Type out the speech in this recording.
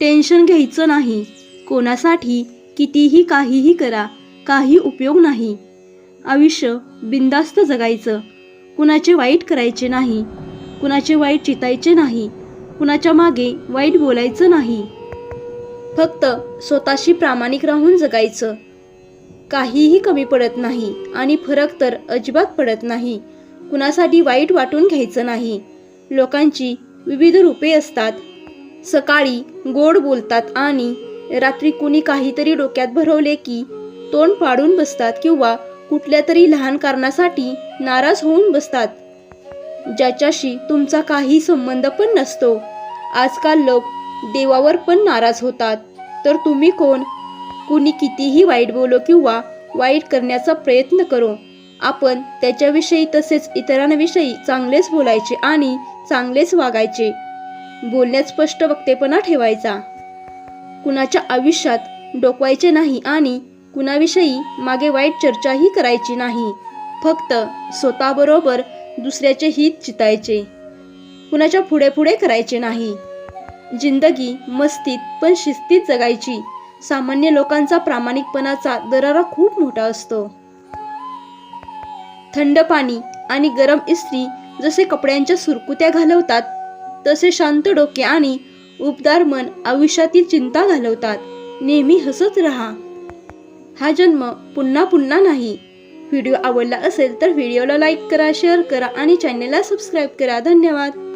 Tension घ्यायचं नाही. कोणासाठी कितीही काहीही करा काही उपयोग नाही. आयुष्य बिंदास्त जगायचं. कुणाचे वाईट करायचे नाही. कुणाचे वाईट चितायचे नाही. कुणाच्या मागे वाईट बोलायचं नाही. फक्त स्वतःशी प्रामाणिक राहून जगायचं. काहीही कमी पडत नाही आणि फरक तर अजिबात पडत नाही. कुणासाठी वाईट वाटून घ्यायचं नाही. लोकांची विविध रूपे असतात. सकाळी गोड बोलतात आणि रात्री कुणी काहीतरी डोक्यात भरवले की तोंड पाडून बसतात किंवा कुठल्या तरी लहान कारणासाठी नाराज होऊन बसतात. ज्याच्याशी तुमचा काही संबंध पण नसतो. आजकाल लोक देवावर पण नाराज होतात. तर तुम्ही कोण? कुणी कितीही वाईट बोलो किंवा वाईट करण्याचा प्रयत्न करो. आपण त्याच्याविषयी तसेच इतरांविषयी चांगलेच बोलायचे आणि चांगलेच वागायचे. बोलण्यात स्पष्ट वक्तेपणा ठेवायचा. कुणाच्या आयुष्यात डोकवायचे नाही आणि कुणाविषयी मागे वाईट चर्चाही करायची नाही. फक्त स्वतःबरोबर दुसऱ्याचे हित चितायचे. कुणाच्या पुढे पुढे करायचे नाही. जिंदगी मस्तीत पण शिस्तीत जगायची. सामान्य लोकांचा प्रामाणिकपणाचा दरारा खूप मोठा असतो. थंड पाणी आणि गरम इस्त्री जसे कपड्यांच्या सुरकुत्या घालवतात तसे शांत डोके आणि उबदार मन आयुष्यातील चिंता घालवतात. नेहमी हसत राहा. हा जन्म पुन्हा पुन्हा नाही. व्हिडिओ आवडला असेल तर व्हिडिओला लाईक करा शेअर करा आणि चॅनलला सबस्क्राईब करा. धन्यवाद.